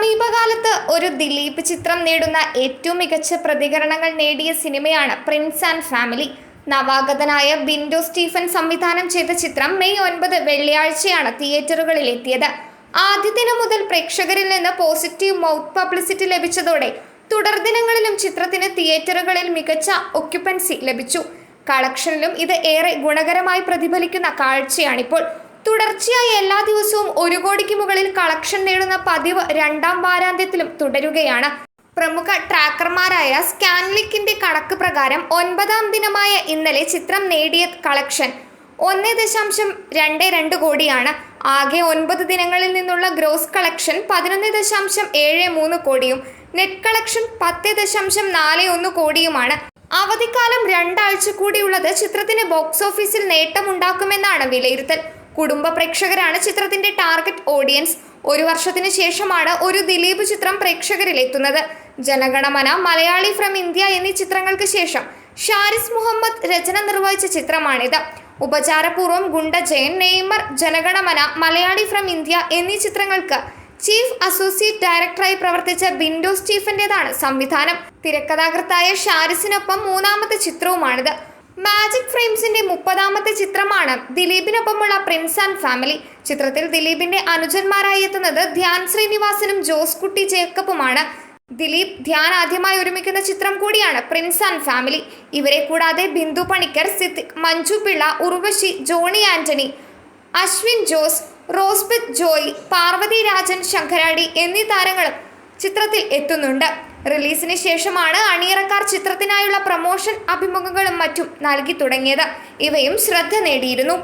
സമീപകാലത്ത് ഒരു ദിലീപ് ചിത്രം നേടുന്ന ഏറ്റവും മികച്ച പ്രതികരണങ്ങൾ നേടിയ സിനിമയാണ് പ്രിൻസ് ആൻഡ് ഫാമിലി. നവാഗതനായ ബിൻഡോ സ്റ്റീഫൻ സംവിധാനം ചെയ്ത ചിത്രം മെയ് ഒൻപത് വെള്ളിയാഴ്ചയാണ് തിയേറ്ററുകളിൽ എത്തിയത് ആദ്യ ദിനം മുതൽ പ്രേക്ഷകരിൽ നിന്ന് പോസിറ്റീവ് മൗത്ത് പബ്ലിസിറ്റി ലഭിച്ചതോടെ തുടർദിനങ്ങളിലും ചിത്രത്തിന് തിയേറ്ററുകളിൽ മികച്ച ഒക്യുപ്പൻസി ലഭിച്ചു. കളക്ഷനിലും ഇത് ഏറെ ഗുണകരമായി പ്രതിഫലിക്കുന്ന കാഴ്ചയാണിപ്പോൾ. തുടർച്ചയായി എല്ലാ ദിവസവും ഒരു കോടിക്ക് മുകളിൽ കളക്ഷൻ നേടുന്ന പതിവ് രണ്ടാം വാരാന്ത്യത്തിലും തുടരുകയാണ്. പ്രമുഖ ട്രാക്കർമാരായ സ്കാൻലിക്കിന്റെ കണക്ക് പ്രകാരം ഒൻപതാം ദിനമായ ഇന്നലെ ചിത്രം നേടിയ കളക്ഷൻ ഒന്ന് ദശാംശം രണ്ട് രണ്ട് കോടിയാണ്. ആകെ ഒൻപത് ദിനങ്ങളിൽ നിന്നുള്ള ഗ്രോസ് കളക്ഷൻ പതിനൊന്ന് ദശാംശം ഏഴ് മൂന്ന് കോടിയും നെറ്റ് കളക്ഷൻ പത്ത് ദശാംശം നാല് ഒന്ന് കോടിയുമാണ്. അവധിക്കാലം രണ്ടാഴ്ച കൂടിയുള്ളത് ചിത്രത്തിന് ബോക്സ് ഓഫീസിൽ നേട്ടമുണ്ടാക്കുമെന്നാണ് വിലയിരുത്തൽ. കുടുംബ പ്രേക്ഷകരാണ് ചിത്രത്തിന്റെ ടാർഗറ്റ് ഓഡിയൻസ്. ഒരു വർഷത്തിന് ശേഷമാണ് ഒരു ദിലീപ് ചിത്രം പ്രേക്ഷകരിലെത്തുന്നത്. ജനഗണമന മലയാളി ഫ്രം ഇന്ത്യ എന്നീ ചിത്രങ്ങൾക്ക് ശേഷം ഷാരിസ് മുഹമ്മദ് രചന നിർവഹിച്ച ചിത്രമാണിത്. Upacharapoorvam Gunda Jayan Neymar Janaganamana Malayali from India എന്നീ ചിത്രങ്ങൾക്ക് ചീഫ് അസോസിയേറ്റ് ഡയറക്ടറായി പ്രവർത്തിച്ച ബിൻഡോ സ്റ്റീഫന്റേതാണ് സംവിധാനം. തിരക്കഥാകൃത്തായ ഷാരിസിനൊപ്പം മൂന്നാമത്തെ ചിത്രവുമാണിത്. മാജിക് ഫ്രെയിംസിന്റെ മുപ്പതാമത്തെ ചിത്രമാണ് ദിലീപിനൊപ്പമുള്ള പ്രിൻസ് ആൻഡ് ഫാമിലി ചിത്രത്തിൽ ദിലീപിന്റെ അനുജന്മാരായി എത്തുന്നത് ധ്യാൻ ശ്രീനിവാസനും ജോസ് കുട്ടി ജേക്കബുമാണ്. ദിലീപ് ധ്യാൻ ആദ്യമായി ഒരുമിക്കുന്ന ചിത്രം കൂടിയാണ് പ്രിൻസ് ആൻഡ് ഫാമിലി ഇവരെ കൂടാതെ ബിന്ദു പണിക്കർ സിദ്ദിഖ് മഞ്ജു പിള്ള ഉർവശി ജോണി ആന്റണി അശ്വിൻ ജോസ് റോസ്ബിത് ജോയ് പാർവതി രാജൻ ശങ്കരാടി എന്നീ താരങ്ങളും ചിത്രത്തിൽ എത്തുന്നുണ്ട്. റിലീസിന് ശേഷമാണ് അണിയറക്കാർ ചിത്രത്തിനായുള്ള പ്രമോഷൻ അഭിമുഖങ്ങളും മറ്റും നൽകി തുടങ്ങിയത്. ഇവയും ശ്രദ്ധ നേടിയിരുന്നു.